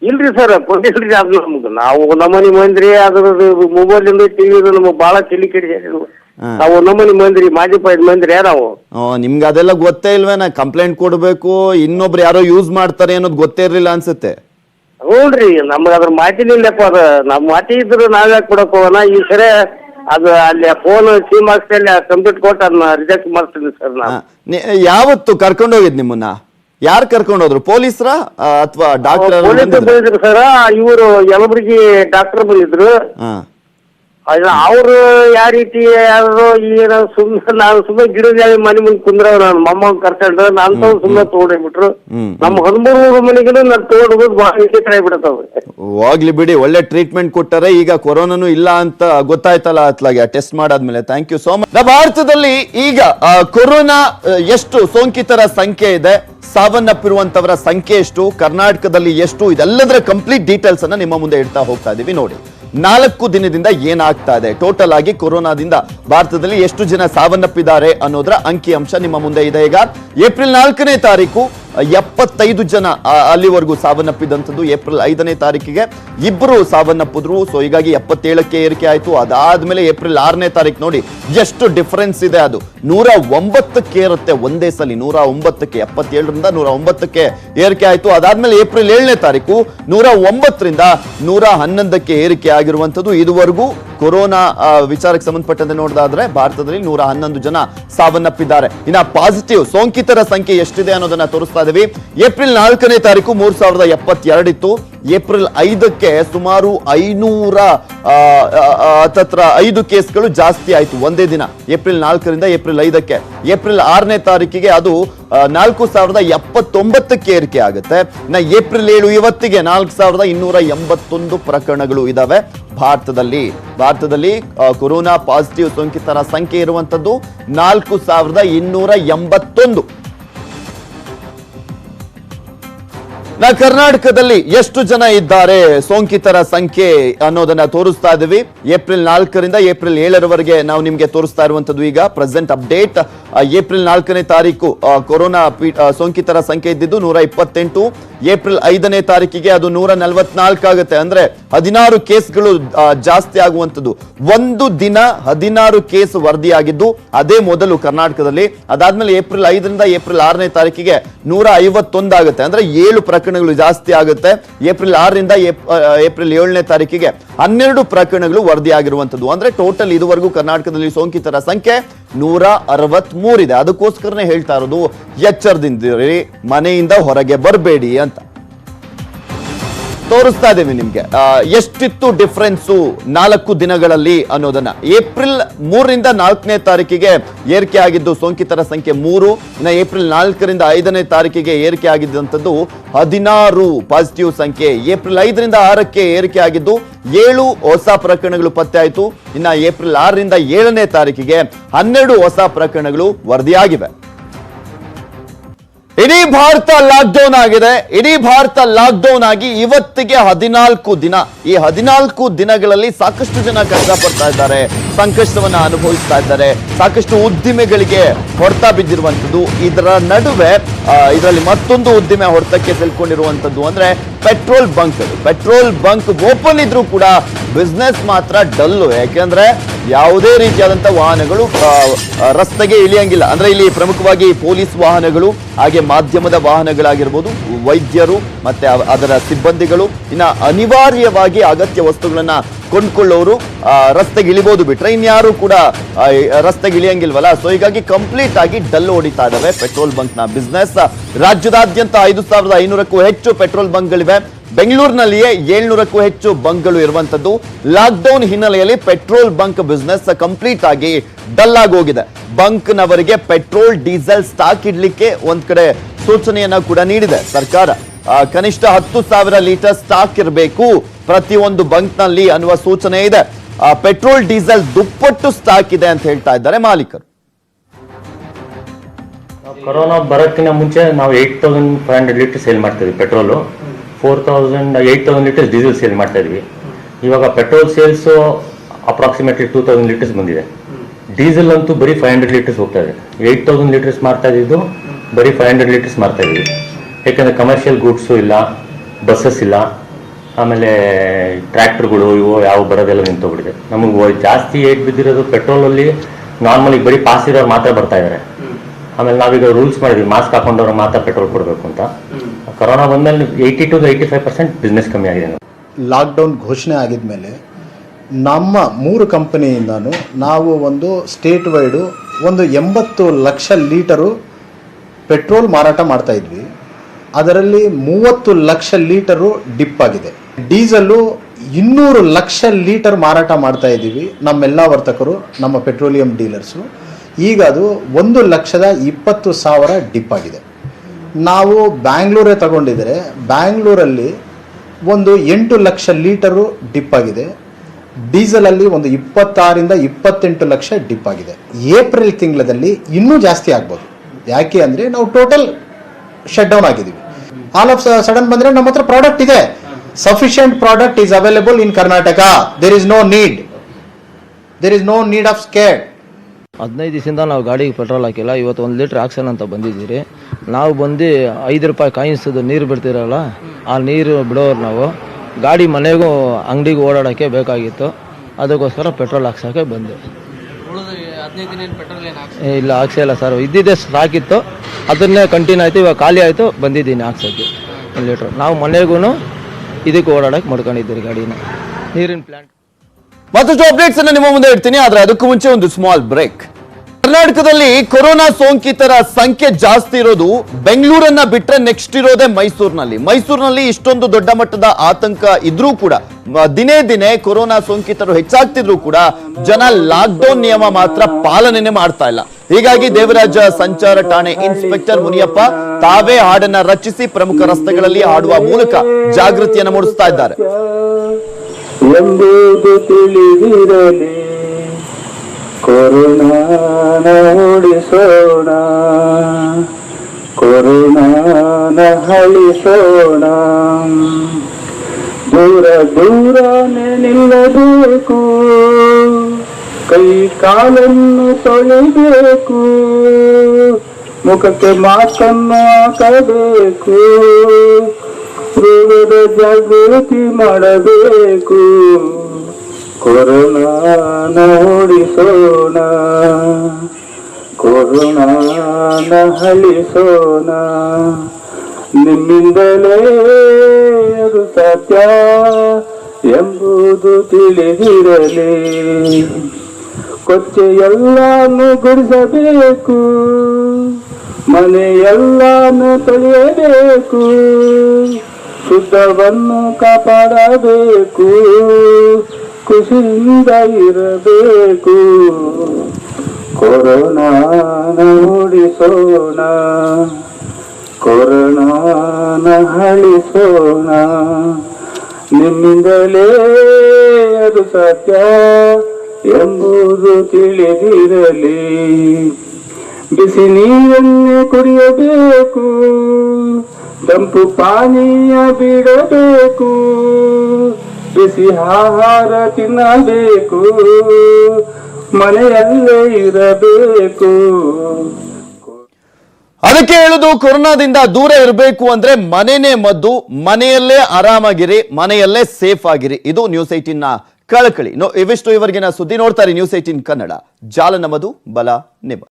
ಇಲ್ರಿ ಸರ್ ಕೊಡಿಲ್ರಿ ಅದು ನಮ್ಗೆ ನಾವು ನಮ್ಮನೆ ಮಂದ್ರಿ ಅದ್ರದ್ದು ಮೊಬೈಲ್ ಇಂದ ಟಿವಿ ನಮಗೆ ಬಹಳ ತಲೆ ಕೆಡಿಸಿ ಹಾ. ನಾವು ನಮ್ಮನೆ ಮಂದ್ರಿ ಮಾಜಿ ಪಾಯ್ದ ಮಂದ್ರಿ ನಾವು. ನಿಮ್ಗೆ ಅದೆಲ್ಲ ಗೊತ್ತೇ ಇಲ್ವೇನ? ಕಂಪ್ಲೇಂಟ್ ಕೊಡ್ಬೇಕು ಇನ್ನೊಬ್ರು ಯಾರೋ ಯೂಸ್ ಮಾಡ್ತಾರೆ ಅನ್ನೋದು ಗೊತ್ತೇ ಇರಲಿಲ್ಲ ಅನ್ಸುತ್ತೆ. ಹ್ಞೂನ್ರಿ ನಮ್ಗೆ ಅದ್ರ ಮಾತಿನ ಇಲ್ಲಪ್ಪ ಅದ. ನಮ್ಮ ಮಾತಿ ಇದ್ರೆ ನಾವ್ಯಾಕೆ ಕೊಡಕ್ ಹೋಗೋಣ ಈ ಸರಿ ಅದು ಅಲ್ಲಿ ಫೋನ್ ಸಿಮ್ ಹಾಕ್ಸಲ್ಲಿ ಕಂಪ್ಲೀಟ್ ಕೊಟ್ಟು ಅದನ್ನ ರಿಜೆಕ್ಟ್ ಮಾಡ್ತೀನಿ ಸರ್. ನಾನು ನಿ- ಯಾವತ್ತು ಕರ್ಕೊಂಡು ಹೋಗಿದ್ ನಿಮ್ಮನ್ನ? ಯಾರು ಕರ್ಕೊಂಡು ಹೋದ್ರು ಪೊಲೀಸ್ರ ಅಥವಾ ಡಾಕ್ಟರ್ ಇವರು ಯಲಬುರ್ಗಿ ಡಾಕ್ಟರ್ ಬಂದಿದ್ರು. ಅವರು ಯಾವ ರೀತಿ ಯಾರು ಏನೋ ಸುಮ್ಮನೆ ನಾನು ಸುಮ್ಮನೆ ಗಿಡದ ಮನೆ ಮುಂದೆ ಕುಂದ್ರ ನಾನು ಮೊಮ್ಮ ಕರ್ಕೊಂಡ್ರೆ ನಾನು ಸುಮ್ಮ ಸುಮ್ಮನೆ ತಗೊಂಡೋಗ್ಬಿಟ್ರು. ನಮ್ ನಮ್ಮ ಹದಿಮೂರು ಮನೆಗೂ ನಾನು ತಗೊಂಡು ಬಹಳ ವಿಚಿತ್ರ ಆಗ್ಬಿಡತ್ತವ್ರೆ ಹೋಗ್ಲಿ ಬಿಡಿ ಒಳ್ಳೆ ಟ್ರೀಟ್ಮೆಂಟ್ ಕೊಟ್ಟರೆ ಈಗ ಕೊರೋನಾನು ಇಲ್ಲ ಅಂತ ಗೊತ್ತಾಯ್ತಲ್ಲ ಅತ್ಲಾಗೆ ಟೆಸ್ಟ್ ಮಾಡಾದ್ಮೇಲೆ. ಥ್ಯಾಂಕ್ ಯು ಸೋ ಮಚ್ ಭಾರತದಲ್ಲಿ ಈಗ ಆ, ಕೊರೋನಾ ಆ, ಎಷ್ಟು ಸೋಂಕಿತರ ಸಂಖ್ಯೆ ಇದೆ ಸಾವನ್ನಪ್ಪಿರುವಂತವರ ಸಂಖ್ಯೆ ಎಷ್ಟು ಕರ್ನಾಟಕದಲ್ಲಿ ಎಷ್ಟು ಇದೆಲ್ಲದರ ಕಂಪ್ಲೀಟ್ ಡೀಟೇಲ್ಸ್ ಅನ್ನ ನಿಮ್ಮ ಮುಂದೆ ಇಡ್ತಾ ಹೋಗ್ತಾ ಇದೀವಿ ನೋಡಿ. ನಾಲ್ಕು ದಿನದಿಂದ ಏನಾಗ್ತಾ ಇದೆ? ಟೋಟಲ್ ಆಗಿ ಕೊರೋನಾದಿಂದ ಭಾರತದಲ್ಲಿ ಎಷ್ಟು ಜನ ಸಾವನ್ನಪ್ಪಿದ್ದಾರೆ ಅನ್ನೋದರ ಅಂಕಿಅಂಶ ನಿಮ್ಮ ಮುಂದೆ ಇದೆ ಈಗ. ಏಪ್ರಿಲ್ ನಾಲ್ಕನೇ ತಾರೀಕು ಎಪ್ಪತ್ತೈದು ಜನ ಅಲ್ಲಿವರೆಗೂ ಸಾವನ್ನಪ್ಪಿದಂಥದ್ದು ಏಪ್ರಿಲ್ ಐದನೇ ತಾರೀಕಿಗೆ. ಇಬ್ಬರು ಸಾವನ್ನಪ್ಪಿದ್ರು, ಸೊ ಹೀಗಾಗಿ ಎಪ್ಪತ್ತೇಳಕ್ಕೆ ಏರಿಕೆ ಆಯಿತು. ಅದಾದಮೇಲೆ ಏಪ್ರಿಲ್ ಆರನೇ ತಾರೀಕು ನೋಡಿ ಎಷ್ಟು ಡಿಫರೆನ್ಸ್ ಇದೆ ಅದು. ನೂರ ಒಂಬತ್ತಕ್ಕೆ ಏರುತ್ತೆ ಒಂದೇ ಸಲ, ನೂರ ಒಂಬತ್ತಕ್ಕೆ, ಎಪ್ಪತ್ತೇಳರಿಂದ ನೂರ ಒಂಬತ್ತಕ್ಕೆ ಏರಿಕೆ ಆಯಿತು. ಅದಾದಮೇಲೆ ಏಪ್ರಿಲ್ ಏಳನೇ ತಾರೀಕು ನೂರ ಒಂಬತ್ತರಿಂದ ನೂರ ಹನ್ನೊಂದಕ್ಕೆ ಏರಿಕೆ ಆಗಿರುವಂಥದ್ದು ಇದುವರೆಗೂ. ಕೊರೋನಾ ವಿಚಾರಕ್ಕೆ ಸಂಬಂಧಪಟ್ಟಂತೆ ನೋಡೋದಾದ್ರೆ ಭಾರತದಲ್ಲಿ ನೂರ ಹನ್ನೊಂದು ಜನ ಸಾವನ್ನಪ್ಪಿದ್ದಾರೆ. ಇನ್ನ ಪಾಸಿಟಿವ್ ಸೋಂಕಿತರ ಸಂಖ್ಯೆ ಎಷ್ಟಿದೆ ಅನ್ನೋದನ್ನ ತೋರಿಸ್ತಾ ಇದೀವಿ. ಏಪ್ರಿಲ್ ನಾಲ್ಕನೇ ತಾರೀಕು ಮೂರ್ ಸಾವಿರದ ಎಪ್ಪತ್ತೆರಡಿತ್ತು. ಏಪ್ರಿಲ್ ಐದಕ್ಕೆ ಸುಮಾರು ಐನೂರ ಹತ್ತತ್ರ ಐದು ಕೇಸ್ಗಳು ಜಾಸ್ತಿ ಆಯ್ತು ಒಂದೇ ದಿನ. ಏಪ್ರಿಲ್ ನಾಲ್ಕರಿಂದ ಏಪ್ರಿಲ್ ಐದಕ್ಕೆ. ಏಪ್ರಿಲ್ ಆರನೇ ತಾರೀಕಿಗೆ ಅದು ನಾಲ್ಕು ಸಾವಿರದ ಎಪ್ಪತ್ತೊಂಬತ್ತಕ್ಕೆ ಏರಿಕೆ ಆಗುತ್ತೆ. ಇನ್ನ ಏಪ್ರಿಲ್ ಏಳು ಇವತ್ತಿಗೆ ನಾಲ್ಕು ಸಾವಿರದ ಇನ್ನೂರ ಎಂಬತ್ತೊಂದು ಪ್ರಕರಣಗಳು ಇದಾವೆ. ಭಾರತದಲ್ಲಿ ಭಾರತದಲ್ಲಿ ಕೊರೋನಾ ಪಾಸಿಟಿವ್ ಸೋಂಕಿತರ ಸಂಖ್ಯೆ ಇರುವಂತದ್ದು ನಾಲ್ಕು ಸಾವಿರದ ಇನ್ನೂರ ಎಂಬತ್ತೊಂದು. ಕರ್ನಾಟಕದಲ್ಲಿ ಎಷ್ಟು ಜನ ಇದ್ದಾರೆ ಸೋಂಕಿತರ ಸಂಖ್ಯೆ ಅನ್ನೋದನ್ನ ತೋರಿಸ್ತಾ ಇದ್ದೀವಿ. ಏಪ್ರಿಲ್ ನಾಲ್ಕರಿಂದ ಏಪ್ರಿಲ್ ಏಳರವರೆಗೆ ನಾವು ನಿಮಗೆ ತೋರಿಸ್ತಾ ಇರುವಂತದ್ದು ಈಗ, ಪ್ರೆಸೆಂಟ್ ಅಪ್ಡೇಟ್. ಏಪ್ರಿಲ್ ನಾಲ್ಕನೇ ತಾರೀಕು ಕೊರೋನಾ ಸೋಂಕಿತರ ಸಂಖ್ಯೆ ಇದ್ದಿದ್ದು ನೂರ ಇಪ್ಪತ್ತೆಂಟು. ಏಪ್ರಿಲ್ ಐದನೇ ತಾರೀಕಿಗೆ ಅದು ನೂರ ನಲವತ್ನಾಲ್ಕು ಆಗುತ್ತೆ. ಅಂದ್ರೆ ಹದಿನಾರು ಕೇಸ್ಗಳು ಜಾಸ್ತಿ ಆಗುವಂಥದ್ದು. ಒಂದು ದಿನ ಹದಿನಾರು ಕೇಸ್ ವರದಿಯಾಗಿದ್ದು, ಅದೇ ಮೊದಲು ಕರ್ನಾಟಕದಲ್ಲಿ. ಅದಾದ್ಮೇಲೆ ಏಪ್ರಿಲ್ ಐದರಿಂದ ಏಪ್ರಿಲ್ ಆರನೇ ತಾರೀಕಿಗೆ ನೂರ ಐವತ್ತೊಂದಾಗುತ್ತೆ ಅಂದ್ರೆ ಏಳು ಪ್ರಕರಣಗಳು ಜಾಸ್ತಿ ಆಗುತ್ತೆ. ಏಪ್ರಿಲ್ ಆರರಿಂದ ಏಪ್- ಏಪ್ರಿಲ್ ಏಳನೇ ತಾರೀಕಿಗೆ ಹನ್ನೆರಡು ಪ್ರಕರಣಗಳು ವರದಿಯಾಗಿರುವಂಥದ್ದು. ಅಂದ್ರೆ ಟೋಟಲ್ ಇದುವರೆಗೂ ಕರ್ನಾಟಕದಲ್ಲಿ ಸೋಂಕಿತರ ಸಂಖ್ಯೆ ನೂರ ಅರವತ್ ಮೂರಿದೆ ಅದಕ್ಕೋಸ್ಕರನೇ ಹೇಳ್ತಾ ಇರೋದು ಎಚ್ಚರದಿಂದಿರಿ ಮನೆಯಿಂದ ಹೊರಗೆ ಬರಬೇಡಿ ಅಂತ. ತೋರಿಸ್ತಾ ಇದ್ದೀವಿ ನಿಮ್ಗೆ. ಎಷ್ಟಿತ್ತು ಡಿಫ್ರೆನ್ಸು ನಾಲ್ಕು ದಿನಗಳಲ್ಲಿ ಅನ್ನೋದನ್ನ. ಏಪ್ರಿಲ್ ಮೂರರಿಂದ ನಾಲ್ಕನೇ ತಾರೀಕಿಗೆ ಏರಿಕೆ ಆಗಿದ್ದು ಸೋಂಕಿತರ ಸಂಖ್ಯೆ ಮೂರು. ಇನ್ನು ಏಪ್ರಿಲ್ ನಾಲ್ಕರಿಂದ ಐದನೇ ತಾರೀಕಿಗೆ ಏರಿಕೆ ಆಗಿದ್ದಂಥದ್ದು ಹದಿನಾರು ಪಾಸಿಟಿವ್ ಸಂಖ್ಯೆ. ಏಪ್ರಿಲ್ ಐದರಿಂದ ಆರಕ್ಕೆ ಏರಿಕೆ ಆಗಿದ್ದು ಏಳು ಹೊಸ ಪ್ರಕರಣಗಳು ಪತ್ತೆ ಆಯಿತು. ಇನ್ನು ಏಪ್ರಿಲ್ ಆರರಿಂದ ಏಳನೇ ತಾರೀಕಿಗೆ ಹನ್ನೆರಡು ಹೊಸ ಪ್ರಕರಣಗಳು ವರದಿಯಾಗಿವೆ. ಇಡೀ ಭಾರತ ಲಾಕ್ಡೌನ್ ಆಗಿದೆ. ಇಡೀ ಭಾರತ ಲಾಕ್ಡೌನ್ ಆಗಿ ಇವತ್ತಿಗೆ ಹದಿನಾಲ್ಕು ದಿನ. ಈ ಹದಿನಾಲ್ಕು ದಿನಗಳಲ್ಲಿ ಸಾಕಷ್ಟು ಜನ ಕಷ್ಟಪಡ್ತಾ ಇದ್ದಾರೆ. ಸಂಕಷ್ಟವನ್ನ ಅನುಭವಿಸ್ತಾ ಇದ್ದಾರೆ. ಸಾಕಷ್ಟು ಉದ್ದಿಮೆಗಳಿಗೆ ಹೊಡೆತ ಬಿದ್ದಿರುವಂಥದ್ದು. ಇದರ ನಡುವೆ ಇದರಲ್ಲಿ ಮತ್ತೊಂದು ಉದ್ದಿಮೆ ಹೊಡೆತಕ್ಕೆ ತಿಳ್ಕೊಂಡಿರುವಂತದ್ದು ಅಂದರೆ petrol bunk petrol bunk open ಇದ್ರೂ ಕೂಡ ಬಿಸ್ನೆಸ್ ಮಾತ್ರ ಡಲ್ಲು. ಯಾಕೆಂದ್ರೆ ಯಾವುದೇ ರೀತಿಯಾದಂಥ ವಾಹನಗಳು ರಸ್ತೆಗೆ ಇಳಿಯಂಗಿಲ್ಲ. ಅಂದ್ರೆ ಇಲ್ಲಿ ಪ್ರಮುಖವಾಗಿ ಪೊಲೀಸ್ ವಾಹನಗಳು, ಹಾಗೆ ಮಾಧ್ಯಮದ ವಾಹನಗಳಾಗಿರ್ಬೋದು, ವೈದ್ಯರು ಮತ್ತೆ ಅದರ ಸಿಬ್ಬಂದಿಗಳು, ಇನ್ನು ಅನಿವಾರ್ಯವಾಗಿ ಅಗತ್ಯ ವಸ್ತುಗಳನ್ನ ಕೊಂಡ್ಕೊಳ್ಳೋರು ರಸ್ತೆಗೆ ಇಳಿಬೋದು ಬಿಟ್ರೆ ಇನ್ಯಾರು ಕೂಡ ರಸ್ತೆಗೆ ಇಳಿಯಂಗಿಲ್ವಲ್ಲ? ಸೊ ಹೀಗಾಗಿ ಕಂಪ್ಲೀಟ್ ಆಗಿ ಡಲ್ ಹೊಡಿತಾ ಇದಾವೆ ಪೆಟ್ರೋಲ್ ಬಂಕ್ನ ಬಿಸ್ನೆಸ್ ರಾಜ್ಯದಾದ್ಯಂತ ಐದು ಸಾವಿರದ ಐನೂರಕ್ಕೂ ಹೆಚ್ಚು ಪೆಟ್ರೋಲ್ ಬಂಕ್ಗಳಿವೆ. ಬೆಂಗಳೂರಿನಲ್ಲಿಯೇ ಏಳ್ನೂರಕ್ಕೂ ಹೆಚ್ಚು ಬಂಕ್ಗಳು ಇರುವಂತದ್ದು ಲಾಕ್ಡೌನ್ ಹಿನ್ನೆಲೆಯಲ್ಲಿ ಪೆಟ್ರೋಲ್ ಬಂಕ್ ಬಿಸ್ನೆಸ್ ಕಂಪ್ಲೀಟ್ ಆಗಿ ಡಲ್ ಆಗಿ ಹೋಗಿದೆ. ಬಂಕ್ನವರಿಗೆ ಪೆಟ್ರೋಲ್, ಡೀಸೆಲ್ ಸ್ಟಾಕ್ ಇಡ್ಲಿಕ್ಕೆ ಒಂದ್ ಕಡೆ ಸೂಚನೆಯನ್ನ ಕೂಡ ನೀಡಿದೆ ಸರ್ಕಾರ. ಕನಿಷ್ಠ ಹತ್ತು ಸಾವಿರ ಲೀಟರ್ ಸ್ಟಾಕ್ ಇರಬೇಕು. ಪ್ರತಿಯೊಂದು ಬಂಕ್ನಲ್ಲಿ ಅನ್ನುವ ಸೂಚನೆ ಇದೆ. ಪೆಟ್ರೋಲ್, ಡೀಸೆಲ್ ದುಪ್ಪಟ್ಟು ಸ್ಟಾಕ್ ಇದೆ ಅಂತ ಹೇಳ್ತಾ ಇದ್ದಾರೆ ಮಾಲೀಕರು. ಕೊರೋನಾ ಬರೋಕ್ಕಿಂತ ಮುಂಚೆ ನಾವು eight thousand five hundred litre sale ಮಾಡ್ತಾ ಇದ್ವಿ petrol four thousand eight thousand litres diesel sale ಮಾಡ್ತಾ ಇದ್ವಿ. ಇವಾಗ petrol sales approximately two thousand litres ಬಂದಿದೆ. ಡೀಸೆಲ್ ಅಂತೂ ಬರೀ ಫೈವ್ ಹಂಡ್ರೆಡ್ ಲೀಟರ್ಸ್ ಹೋಗ್ತಾ ಇದೆ. ಏಯ್ಟ್ ತೌಸಂಡ್ ಲೀಟರ್ಸ್ ಮಾಡ್ತಾ ಇದ್ದಿದ್ದು ಬರೀ ಫೈವ್ ಹಂಡ್ರೆಡ್ ಲೀಟರ್ಸ್ ಮಾಡ್ತಾ ಇದ್ವಿ. ಯಾಕಂದರೆ ಕಮರ್ಷಿಯಲ್ ಗೂಡ್ಸು ಇಲ್ಲ ಬಸ್ಸಸ್ ಇಲ್ಲ. ಆಮೇಲೆ ಟ್ರ್ಯಾಕ್ಟರ್ಗಳು ಇವು ಯಾವ ಬರೋದೆಲ್ಲ ನಿಂತೋಗ್ಬಿಟ್ಟಿದೆ. ನಮಗೆ ಜಾಸ್ತಿ ಏಟ್ ಬಿದ್ದಿರೋದು ಪೆಟ್ರೋಲಲ್ಲಿ ನಾರ್ಮಲಿ ಬರೀ ಪಾಸ್ ಇರೋರು ಮಾತ್ರ ಬರ್ತಾ ಇದ್ದಾರೆ ಆಮೇಲೆ ನಾವೀಗ ರೂಲ್ಸ್ ಮಾಡಿದ್ವಿ, ಮಾಸ್ಕ್ ಹಾಕೊಂಡವ್ರು ಮಾತ್ರ ಪೆಟ್ರೋಲ್ ಕೊಡಬೇಕು ಅಂತ. ಕೊರೋನಾ ಬಂದಮೇಲೆ eighty to eighty five percent business ಕಮ್ಮಿ ಆಗಿದೆ. ಲಾಕ್ಡೌನ್ ಘೋಷಣೆ ಆಗಿದ್ಮೇಲೆ ನಮ್ಮ ಮೂರು ಕಂಪನಿಯಿಂದನೂ ನಾವು ಒಂದು ಸ್ಟೇಟ್ ವೈಡು ಒಂದು ಎಂಬತ್ತು ಲಕ್ಷ ಲೀಟರು ಪೆಟ್ರೋಲ್ ಮಾರಾಟ ಮಾಡ್ತಾ ಇದ್ವಿ. ಅದರಲ್ಲಿ ಮೂವತ್ತು ಲಕ್ಷ ಲೀಟರು ಡಿಪ್ ಆಗಿದೆ. ಡೀಸೆಲ್ಲು ಇನ್ನೂರು ಲಕ್ಷ ಲೀಟರ್ ಮಾರಾಟ ಮಾಡ್ತಾ ಇದ್ದೀವಿ ನಮ್ಮೆಲ್ಲ ವರ್ತಕರು, ನಮ್ಮ ಪೆಟ್ರೋಲಿಯಂ ಡೀಲರ್ಸು. ಈಗ ಅದು ಒಂದು ಲಕ್ಷದ ಇಪ್ಪತ್ತು ಸಾವಿರ ಡಿಪ್ ಆಗಿದೆ. ನಾವು ಬ್ಯಾಂಗ್ಳೂರೇ ತಗೊಂಡಿದ್ದರೆ ಬ್ಯಾಂಗ್ಳೂರಲ್ಲಿ ಒಂದು ಎಂಟು ಲಕ್ಷ ಲೀಟರು ಡಿಪ್ ಆಗಿದೆ. ಡೀಸೆಲಲ್ಲಿ ಒಂದು ಇಪ್ಪತ್ತಾರಿಂದ ಇಪ್ಪತ್ತೆಂಟು ಲಕ್ಷ ಡಿಪ್ ಆಗಿದೆ. ಏಪ್ರಿಲ್ ತಿಂಗಳಲ್ಲಿ ಇನ್ನೂ ಜಾಸ್ತಿ ಆಗ್ಬೋದು. ಯಾಕೆ ಅಂದರೆ ನಾವು ಟೋಟಲ್ ಶಟ್ ಡೌನ್ ಆಗಿದ್ದೀವಿ. ಆಲ್ ಆಫ್ ಸಡನ್ ಬಂದರೆ ನಮ್ಮ ಹತ್ರ ಪ್ರಾಡಕ್ಟ್ ಇದೆ. Sufficient product is available in Karnataka there is no need there is no need of scare ಹದಿನೈದು ದಿವಸದಿಂದ ನಾವು ಗಾಡಿಗೆ ಪೆಟ್ರೋಲ್ ಹಾಕಿಲ್ಲ. ಇವತ್ತು ಒಂದು ಲೀಟ್ರ್ ಹಾಕ್ಸೋಣ ಅಂತ ಬಂದಿದ್ದೀರಿ. ನಾವು ಬಂದು ಐದು ರೂಪಾಯಿ ಕಾಯಿಸೋದು ನೀರು ಬಿಡ್ತಿರಲ್ಲ, ಆ ನೀರು ಬಿಡೋರು ನಾವು. ಗಾಡಿ ಮನೆಗೂ ಅಂಗಡಿಗೆ ಓಡಾಡೋಕ್ಕೆ ಬೇಕಾಗಿತ್ತು. ಅದಕ್ಕೋಸ್ಕರ ಪೆಟ್ರೋಲ್ ಹಾಕ್ಸೋಕ್ಕೆ ಬಂದೆ. ಇಲ್ಲ ಹಾಕ್ಸಿಲ್ಲ ಸರ್. ಇದ್ದಿದ್ದೆ ಸ್ಟಾಕ್ ಇತ್ತು. ಅದನ್ನೇ ಕಂಟಿನ್ಯೂ ಆಯಿತು. ಇವಾಗ ಖಾಲಿ ಆಯಿತು. ಬಂದಿದ್ದೀನಿ ಹಾಕ್ಸೋಕ್ಕೆ ಒಂದು ಲೀಟ್ರ್ ನಾವು ಮನೆಗೂ ಇದಕ್ಕೆ ಓಡಾಡಕ್ಕೆ ಮಾಡ್ಕೊಂಡಿದ್ದೀರಿ ಗಾಡಿನ. ನೀರಿನ ಪ್ಲಾಂಟ್ ಮತ್ತಷ್ಟು ಅಪ್ಡೇಟ್ಸ್ ಅನ್ನ ನಿಮ್ಮ ಮುಂದೆ ಇಡ್ತೀನಿ, ಆದ್ರೆ ಅದಕ್ಕೂ ಮುಂಚೆ ಒಂದು ಸ್ಮಾಲ್ ಬ್ರೇಕ್ ಕರ್ನಾಟಕದಲ್ಲಿ ಕೊರೋನಾ ಸೋಂಕಿತರ ಸಂಖ್ಯೆ ಜಾಸ್ತಿ ಇರೋದು ಬೆಂಗಳೂರನ್ನ ಬಿಟ್ರೆ ನೆಕ್ಸ್ಟ್ ಇರೋದೇ ಮೈಸೂರಿನಲ್ಲಿ. ಮೈಸೂರಿನಲ್ಲಿ ಇಷ್ಟೊಂದು ದೊಡ್ಡ ಮಟ್ಟದ ಆತಂಕ ಇದ್ರೂ ಕೂಡ ದಿನೇ ದಿನೇ ಕೊರೋನಾ ಸೋಂಕಿತರು ಹೆಚ್ಚಾಗ್ತಿದ್ರು ಕೂಡ ಜನ ಲಾಕ್ಡೌನ್ ನಿಯಮ ಮಾತ್ರ ಪಾಲನೆ ಮಾಡ್ತಾ ಇಲ್ಲ. ಹೀಗಾಗಿ ದೇವರಾಜ ಸಂಚಾರ ಠಾಣೆ ಇನ್ಸ್ಪೆಕ್ಟರ್ ಮುನಿಯಪ್ಪ ತಾವೇ ಹಾಡನ್ನ ರಚಿಸಿ ಪ್ರಮುಖ ರಸ್ತೆಗಳಲ್ಲಿ ಹಾಡುವ ಮೂಲಕ ಜಾಗೃತಿಯನ್ನು ಮೂಡಿಸ್ತಾ ಇದ್ದಾರೆ. ಕೊರೋನಾನ ಓಡಿಸೋಣ ಕೊರೋನಾನ ನಹಳಿಸೋಣ ದೂರ ದೂರನೆ ನಿಲ್ಲಬೇಕು. ಕೈ ಕಾಲನ್ನು ತೊಳಿಬೇಕು. ಮುಖಕ್ಕೆ ಮಾತನ್ನು ಹಾಕಬೇಕು. ರೋಗದ ಜಾಗೃತಿ ಮಾಡಬೇಕು. ಕೊರೋನಾನ ಓಡಿಸೋಣ ಕೊರೋನಾನ ಹಲಿಸೋಣ ನಿಮ್ಮಿಂದಲೇ ಅದು ಸತ್ಯ ಎಂಬುದು ತಿಳಿದಿರಲಿ. ಕೊಚ್ಚೆ ಎಲ್ಲಾನು ಗುಡಿಸಬೇಕು, ಮನೆಯಲ್ಲಾನು ತೊಳೆಯಬೇಕು, ಶುದ್ಧವನ್ನು ಕಾಪಾಡಬೇಕು. ಖುಷಿಯಿಂದ ಇರಬೇಕು ಕೊರೋನಾನ ಓಡಿಸೋಣ ಕೊರೋನಾನ ಹಳಿಸೋಣ ನಿಮ್ಮಿಂದಲೇ ಅದು ಸತ್ಯ ಎಂಬುದು ತಿಳಿದಿರಲಿ. ಬಿಸಿ ನೀರನ್ನೇ ಕುಡಿಯಬೇಕು. ತಂಪು ಪಾನೀಯ ಬಿಡಬೇಕು. ಬಿಸಿ ಆಹಾರ ತಿನ್ನಬೇಕು, ಮನೆಯಲ್ಲೇ ಇರಬೇಕು. ಅದಕ್ಕೆ ಹೇಳುದು, ಕೊರೋನಾದಿಂದ ದೂರ ಇರಬೇಕು ಅಂದ್ರೆ ಮನೆನೇ ಮದ್ದು, ಮನೆಯಲ್ಲೇ ಆರಾಮಾಗಿರಿ, ಮನೆಯಲ್ಲೇ ಸೇಫ್ ಆಗಿರಿ. ಇದು ನ್ಯೂಸ್ ಏಟೀನ್ನ ಕಳಕಳಿ. ಇವಿಷ್ಟು ಇವರಿಗಿನ ಸುದ್ದಿ ನೋಡ್ತಾರೆ ನ್ಯೂಸ್ ಏಟೀನ್ ಕನ್ನಡ. ಜಾಲ ನಮ್ಮದು ಬಲ ನಿಮ್ಮ